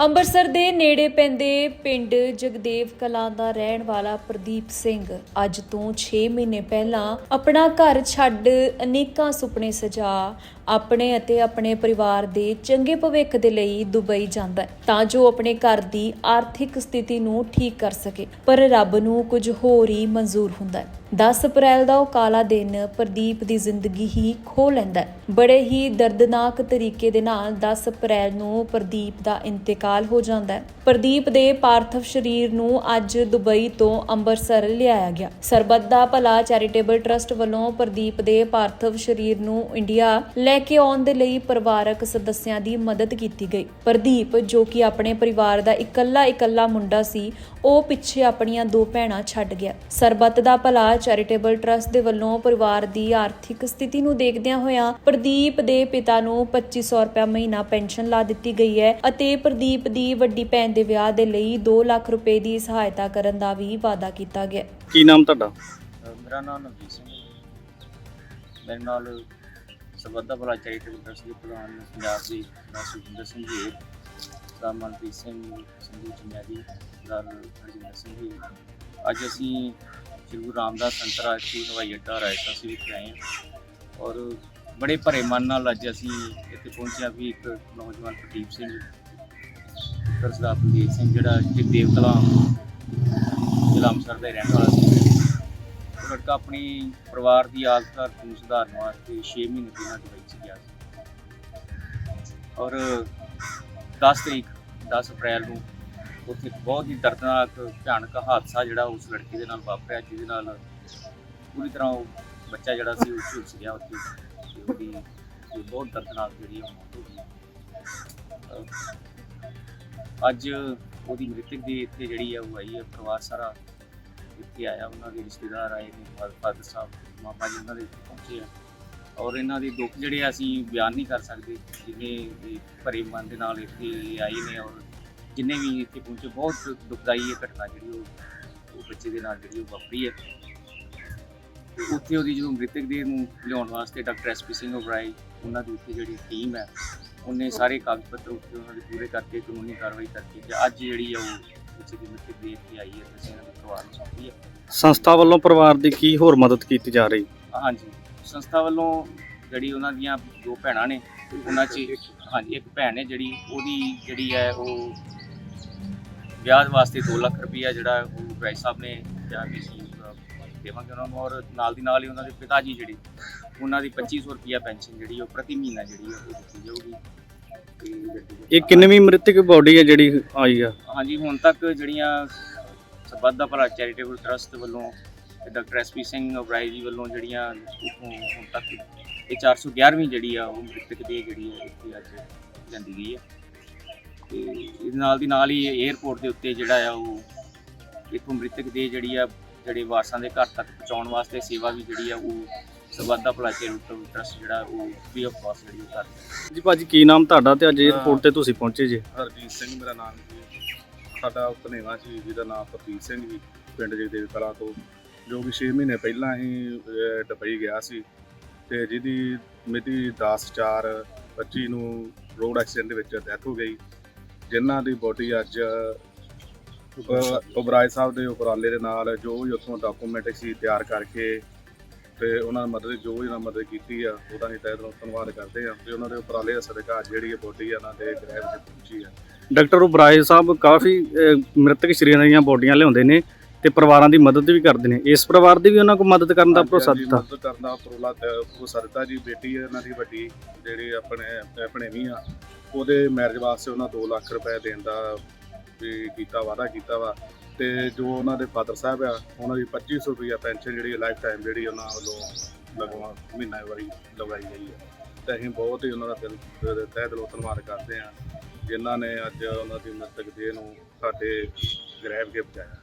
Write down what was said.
ਅੰਮ੍ਰਿਤਸਰ ਦੇ ਨੇੜੇ ਪੈਂਦੇ ਪਿੰਡ ਜਗਦੇਵ ਕਲਾਂ ਦਾ ਰਹਿਣ ਵਾਲਾ ਪ੍ਰਦੀਪ ਸਿੰਘ ਅੱਜ ਤੋਂ 6 ਮਹੀਨੇ ਪਹਿਲਾਂ ਆਪਣਾ ਘਰ ਛੱਡ ਅਨੇਕਾਂ ਸੁਪਨੇ ਸਜਾ ਆਪਣੇ ਅਤੇ ਆਪਣੇ ਪਰਿਵਾਰ ਦੇ ਚੰਗੇ ਭਵਿੱਖ ਦੇ ਲਈ ਦੁਬਈ ਜਾਂਦਾ ਹੈ। ਤਾਂ ਜੋ ਆਪਣੇ ਘਰ ਦੀ ਆਰਥਿਕ ਸਥਿਤੀ ਨੂੰ ਠੀਕ ਕਰ ਸਕੇ। ਪਰ ਰੱਬ ਨੂੰ ਕੁਝ ਹੋਰ ਹੀ ਮਨਜ਼ੂਰ ਹੁੰਦਾ ਹੈ। 10 ਅਪ੍ਰੈਲ ਦਾ ਉਹ ਕਾਲਾ ਦਿਨ ਪ੍ਰਦੀਪ ਦੀ ਜ਼ਿੰਦਗੀ ਹੀ ਖੋ ਲੈਂਦਾ ਹੈ। ਬੜੇ ਹੀ ਦਰਦਨਾਕ ਤਰੀਕੇ ਦੇ ਨਾਲ 10 ਅਪ੍ਰੈਲ ਨੂੰ ਪ੍ਰਦੀਪ ਦਾ ਇੰਤਕਾਲ ਹੋ ਜਾਂਦਾ ਹੈ। ਪ੍ਰਦੀਪ ਦੇ ਪਾਰਥਿਵ ਸਰੀਰ ਨੂੰ ਅੱਜ ਦੁਬਈ ਤੋਂ ਅੰਮ੍ਰਿਤਸਰ ਲਿਆਇਆ ਗਿਆ। ਸਰਬੱਤ ਦਾ ਭਲਾ ਚੈਰੀਟੇਬਲ ਟਰਸਟ ਵੱਲੋਂ ਪ੍ਰਦੀਪ ਦੇ ਪਾਰਥਿਵ ਸਰੀਰ ਨੂੰ ਇੰਡੀਆ ਲੈ ਕੇ ਆਉਣ ਦੇ ਲਈ ਪਰਿਵਾਰਕ ਸਦੱਸਿਆਂ ਦੀ ਮਦਦ ਕੀਤੀ ਗਈ। ਪ੍ਰਦੀਪ, ਜੋ ਕਿ ਆਪਣੇ ਪਰਿਵਾਰ ਦਾ ਇਕੱਲਾ ਇਕੱਲਾ ਮੁੰਡਾ ਸੀ, ਉਹ ਪਿੱਛੇ ਆਪਣੀਆਂ ਦੋ ਭੈਣਾਂ ਛੱਡ ਗਿਆ। ਸਰਬੱਤ ਦਾ ਭਲਾ ਚੈਰੀਟੇਬਲ ਟਰਸਟ ਦੇ ਵੱਲੋਂ ਪਰਿਵਾਰ ਦੀ ਆਰਥਿਕ ਸਥਿਤੀ ਨੂੰ ਦੇਖਦਿਆਂ ਹੋਇਆਂ ਪ੍ਰਦੀਪ ਦੇ ਪਿਤਾ ਨੂੰ 2500 ਰੁਪਏ ਮਹੀਨਾ ਪੈਨਸ਼ਨ ਲਾ ਦਿੱਤੀ ਗਈ ਹੈ ਅਤੇ ਪ੍ਰਦੀਪ ਦੀ ਵੱਡੀ ਭੈਣ ਦੇ ਵਿਆਹ ਦੇ ਲਈ 2 ਲੱਖ ਰੁਪਏ ਦੀ ਸਹਾਇਤਾ ਕਰਨ ਦਾ ਵੀ ਵਾਅਦਾ ਕੀਤਾ ਗਿਆ। ਕੀ ਨਾਮ ਤੁਹਾਡਾ? ਮੇਰਾ ਨਾਮ ਨਵਜੀਤ ਸਿੰਘ ਹੈ। ਜੀ। ਮੇਰੇ ਨਾਲ ਸਰਬੱਤਾ ਭਲਾ ਚੈਰੀਟੇਬਲ ਟਰਸਟ ਦੇ ਪ੍ਰਧਾਨ ਪੰਜਾਬ ਦੇ ਸਰਦਾਰ ਸੁਖਿੰਦਰ ਸਿੰਘ ਜੀ ਦਾ ਮਨਪ੍ਰੀਤ ਸਿੰਘ ਸੰਧੂ ਚੰਨਿਆਦੀ ਸਰਦਾਰ ਹਰਜਿੰਦਰ ਸਿੰਘ ਜੀ। ਅੱਜ ਅਸੀਂ ਸ਼੍ਰੀ ਗੁਰੂ ਰਾਮਦਾਸ ਅੰਤਰਰਾਸ਼ਟਰੀ ਹਵਾਈ ਅੱਡਾ ਰਾਜਸਥਾਨ ਸੀ ਵਿਖੇ ਆਏ ਹਾਂ। ਔਰ ਬੜੇ ਭਰੇ ਮਨ ਨਾਲ ਅੱਜ ਅਸੀਂ ਇੱਥੇ ਪਹੁੰਚਿਆ ਵੀ ਇੱਕ ਨੌਜਵਾਨ ਪ੍ਰਦੀਪ ਸਿੰਘ ਪੁੱਤਰ ਸਰਦਾਰ ਪ੍ਰਦੀਪ ਸਿੰਘ, ਜਿਹੜਾ ਕਿ ਦੇਵਕਲਾ ਜ਼ਿਲ੍ਹਾ ਅੰਮ੍ਰਿਤਸਰ ਦਾ ਰਹਿਣ ਵਾਲਾ ਸੀ। ਉਹ ਲੜਕਾ ਆਪਣੀ ਪਰਿਵਾਰ ਦੀ ਹਾਲਤ ਨੂੰ ਸੁਧਾਰਨ ਵਾਸਤੇ 6 ਮਹੀਨੇ ਪਹਿਲਾਂ ਦੁਬਈ ਚ ਗਿਆ ਸੀ। ਔਰ 10 ਤਰੀਕ 10 ਅਪ੍ਰੈਲ ਨੂੰ ਉੱਥੇ ਬਹੁਤ ਹੀ ਦਰਦਨਾਕ, ਭਿਆਨਕ ਹਾਦਸਾ ਜਿਹੜਾ ਉਸ ਲੜਕੀ ਦੇ ਨਾਲ ਵਾਪਰਿਆ, ਜਿਹਦੇ ਨਾਲ ਪੂਰੀ ਤਰ੍ਹਾਂ ਉਹ ਬੱਚਾ ਜਿਹੜਾ ਸੀ, ਉਹ ਝੁਲਸ ਗਿਆ ਉੱਥੇ। ਤੇ ਉਹਦੀ ਤੇ ਬਹੁਤ ਦਰਦਨਾਕ ਜਿਹੜੀ ਉਹ ਮੌਤ ਹੋ ਗਈ। ਅੱਜ ਉਹਦੀ ਮ੍ਰਿਤਕ ਦੀ ਇੱਥੇ ਜਿਹੜੀ ਆ, ਉਹ ਆਈ ਹੈ ਪਰਿਵਾਰ ਸਾਰਾ ਇੱਥੇ ਆਇਆ। ਉਹਨਾਂ ਦੇ ਰਿਸ਼ਤੇਦਾਰ ਆਏ ਨੇ ਫਾਦਰ ਸਾਹਿਬ, ਮਾਮਾ ਜੀ ਉਹਨਾਂ ਦੇ ਇੱਥੇ ਪਹੁੰਚੇ ਆ। ਔਰ ਇਹਨਾਂ ਦੇ ਦੁੱਖ ਜਿਹੜੇ ਆ, ਅਸੀਂ ਬਿਆਨ ਨਹੀਂ ਕਰ ਸਕਦੇ, ਜਿਵੇਂ ਵੀ ਭਰੇ ਮਨ ਦੇ ਨਾਲ ਇੱਥੇ ਆਏ ਨੇ ਔਰ ਜਿੰਨੇ ਵੀ ਇੱਥੇ ਪਹੁੰਚੇ ਬਹੁਤ ਦੁਖਦਾਈ ਇਹ ਘਟਨਾ ਜਿਹੜੀ ਉਹ ਉਹ ਬੱਚੇ ਦੇ ਨਾਲ ਜਿਹੜੀ ਉਹ ਵਾਪਰੀ ਹੈ। ਤੇ ਉੱਥੇ ਉਹਦੀ ਜਦੋਂ ਮ੍ਰਿਤਕ ਦੇਹ ਨੂੰ ਲਿਆਉਣ ਵਾਸਤੇ ਡਾਕਟਰ ਐਸਪੀ ਸਿੰਘ ਓਬਰਾਈ ਉਹਨਾਂ ਦੀ ਉੱਥੇ ਜਿਹੜੀ ਟੀਮ ਹੈ ਉਹਨੇ ਸਾਰੇ ਕਾਗਜ਼ ਪੱਤਰ ਉੱਤੇ ਉਹਨਾਂ ਦੇ ਪੂਰੇ ਕਰਕੇ ਕਾਨੂੰਨੀ ਕਾਰਵਾਈ ਕਰਕੇ ਤੇ ਅੱਜ ਜਿਹੜੀ ਹੈ ਉਹ ਬੱਚੇ ਦੀ ਮ੍ਰਿਤਕ ਦੇਹ ਇੱਥੇ ਆਈ ਹੈ ਤੇ ਅਸੀਂ ਦੇ ਪਰਿਵਾਰ ਨੂੰ ਸੌਂਪੀ ਹੈ। ਸੰਸਥਾ ਵੱਲੋਂ ਪਰਿਵਾਰ ਦੀ ਕੀ ਹੋਰ ਮਦਦ ਕੀਤੀ ਜਾ ਰਹੀ? ਹਾਂਜੀ ਸੰਸਥਾ ਵੱਲੋਂ ਜਿਹੜੀ ਉਹਨਾਂ ਦੀਆਂ ਦੋ ਭੈਣਾਂ ਨੇ ਉਹਨਾਂ 'ਚ ਹਾਂਜੀ ਇੱਕ ਭੈਣ ਹੈ ਜਿਹੜੀ ਉਹਦੀ ਜਿਹੜੀ ਹੈ ਉਹ ਵਿਆਹ ਵਾਸਤੇ 2 ਲੱਖ ਰੁਪਈਆ ਜਿਹੜਾ ਉਹ ਭਾਈ ਸਾਹਿਬ ਨੇ ਕਿਹਾ ਵੀ ਅਸੀਂ ਦੇਵਾਂਗੇ ਉਹਨਾਂ ਨੂੰ ਔਰ ਨਾਲ ਦੀ ਨਾਲ ਹੀ ਉਹਨਾਂ ਦੇ ਪਿਤਾ ਜੀ ਜਿਹੜੇ ਉਹਨਾਂ ਦੀ 2500 ਰੁਪਈਆ ਪੈਨਸ਼ਨ ਜਿਹੜੀ ਉਹ ਪ੍ਰਤੀ ਮਹੀਨਾ ਜਿਹੜੀ ਉਹ ਦਿੱਤੀ ਜਾਊਗੀ। ਇਹ ਕਿੰਨਵੀਂ ਮ੍ਰਿਤਕ ਬੋਡੀ ਹੈ ਜਿਹੜੀ ਆਈ ਆ? ਹਾਂਜੀ ਹੁਣ ਤੱਕ ਜਿਹੜੀਆਂ ਸਰਬੱਤ ਦਾ ਭਲਾ ਚੈਰੀਟੇਬਲ ਟਰਸਟ ਵੱਲੋਂ ਡਾਕਟਰ ਐਸਪੀ ਸਿੰਘ ਉਬਰਾਈ ਜੀ ਵੱਲੋਂ ਜਿਹੜੀਆਂ ਹੁਣ ਤੱਕ ਇਹ 411ਵੀਂ ਜਿਹੜੀ ਆ ਉਹ ਮ੍ਰਿਤਕ ਦੇ ਜਿਹੜੀ ਹੈ ਇੱਥੇ ਅੱਜ ਜਾਂਦੀ ਗਈ ਹੈ ਤੇ ਇਹਦੇ ਨਾਲ ਦੀ ਨਾਲ ਹੀ 에ਅਰਪੋਰਟ ਦੇ ਉੱਤੇ ਜਿਹੜਾ ਆ ਉਹ ਇੱਥੋਂ ਮ੍ਰਿਤਕ ਦੇ ਜਿਹੜੀ ਆ ਜਿਹੜੇ ਵਾਰਸਾਂ ਦੇ ਘਰ ਤੱਕ ਪਹੁੰਚਾਉਣ ਵਾਸਤੇ ਸੇਵਾ ਵੀ ਜਿਹੜੀ ਆ ਉਹ ਦਾ ਭਲਾ ਚੈਰੀਟੇਬਲ ਟਰਸਟ ਜਿਹੜਾ ਉਹ ਫ੍ਰੀ ਆਫ ਕਾਸਟ ਜਿਹੜੀ ਉਹ ਕਰਦਾ ਜੀ ਭਾਜੀ ਕੀ ਨਾਮ ਤੁਹਾਡਾ ਤੇ ਅੱਜ 에ਅਰਪੋਰਟ ਤੇ ਤੁਸੀਂ ਪਹੁੰਚੇ ਜੀ? ਹਰਜੀਤ ਸਿੰਘ ਮੇਰਾ ਨਾਮ ਜੀ। ਸਾਡਾ ਉਪਨੇਵਾ ਸੀ ਜਿਹਦਾ ਨਾਮ ਪ੍ਰਦੀਪ ਸਿੰਘ ਜੀ ਪਿੰਡ ਜਗਦੇਵ ਕਲਾਂ ਤੋਂ। ਜੋ ਕਿ 6 ਮਹੀਨੇ ਪਹਿਲਾਂ ਹੀ ਦੁਬਈ ਗਿਆ ਸੀ। ਤੇ ਜਿਹਦੀ ਮਿਤੀ 10/4/25 ਨੂੰ ਰੋਡ ਐਕਸੀਡੈਂਟ ਦੇ ਵਿੱਚ ਡੈਥ ਹੋ ਗਈ। ਜਿਨ੍ਹਾਂ ਦੀ ਬੋਡੀ ਅੱਜ ਉਬਰਾਏ ਸਾਹਿਬ ਦੇ ਉਪਰਾਲੇ ਦੇ ਨਾਲ ਜੋ ਵੀ ਉੱਥੋਂ ਡਾਕੂਮੈਂਟ ਸੀ ਤਿਆਰ ਕਰਕੇ ਤੇ ਉਹਨਾਂ ਦੀ ਮਦਦ ਜੋ ਵੀ ਉਹਨਾਂ ਮਦਦ ਕੀਤੀ ਆ ਉਹਦਾ ਅਸੀਂ ਤਹਿ ਦਿਲੋਂ ਧੰਨਵਾਦ ਕਰਦੇ ਆ ਤੇ ਉਹਨਾਂ ਦੇ ਉਪਰਾਲੇ ਦਾ ਸਦਕਾ ਜਿਹੜੀ ਇਹ ਬੋਡੀ ਆ ਉਹਨਾਂ ਦੇ ਗ੍ਰਹਿ ਵਿੱਚ ਪਹੁੰਚੀ ਆ। ਡਾਕਟਰ ਉਬਰਾਏ ਸਾਹਿਬ ਕਾਫੀ ਮ੍ਰਿਤਕ ਸ਼ਰੀਰਾਂ ਦੀਆਂ ਬੋਡੀਆਂ ਲਿਆਉਂਦੇ ਨੇ ਤੇ ਪਰਿਵਾਰਾਂ ਦੀ ਮਦਦ ਵੀ ਕਰਦੇ ਨੇ। ਇਸ ਪਰਿਵਾਰ ਦੀ ਵੀ ਉਹਨਾਂ ਕੋਲ ਮਦਦ ਕਰਨ ਦਾ ਭਰੋਸਾ ਦਿੱਤਾ ਮਦਦ ਕਰਨ ਦਾ ਉਪਰਾਲਾ ਤੇ ਉਹ ਸਰਦਾ ਜੀ। ਬੇਟੀ ਹੈ ਇਹਨਾਂ ਦੀ ਵੱਡੀ ਜਿਹੜੀ ਆਪਣੇ ਆਪਣੇ ਵੀ ਆ। ਉਹਦੇ ਮੈਰਿਜ ਵਾਸਤੇ ਉਹਨਾਂ 2 ਲੱਖ ਰੁਪਏ ਦੇਣ ਦਾ ਵੀ ਕੀਤਾ, ਵਾਅਦਾ ਕੀਤਾ ਵਾ। ਤੇ ਜੋ ਉਹਨਾਂ ਦੇ ਫਾਦਰ ਸਾਹਿਬ ਆ, ਉਹਨਾਂ ਦੀ 2500 ਰੁਪਈਆ ਪੈਨਸ਼ਨ ਜਿਹੜੀ ਲਾਈਫ ਟਾਈਮ ਜਿਹੜੀ ਉਹਨਾਂ ਵੱਲੋਂ ਲਗਵਾ ਮਹੀਨਾ ਵਾਰੀ ਲਗਾਈ ਗਈ ਹੈ ਤੇ ਅਸੀਂ ਬਹੁਤ ਹੀ ਉਹਨਾਂ ਦਾ ਦਿਲ ਤਹਿ ਦਿਲੋਂ ਧੰਨਵਾਦ ਕਰਦੇ ਆ ਜਿਨ੍ਹਾਂ ਨੇ ਅੱਜ ਉਹਨਾਂ ਦੀ ਮ੍ਰਿਤਕ ਦੇਹ ਨੂੰ ਸਾਡੇ ਗ੍ਰਹਿ ਵਿਖੇ ਪਹੁੰਚਾਇਆ।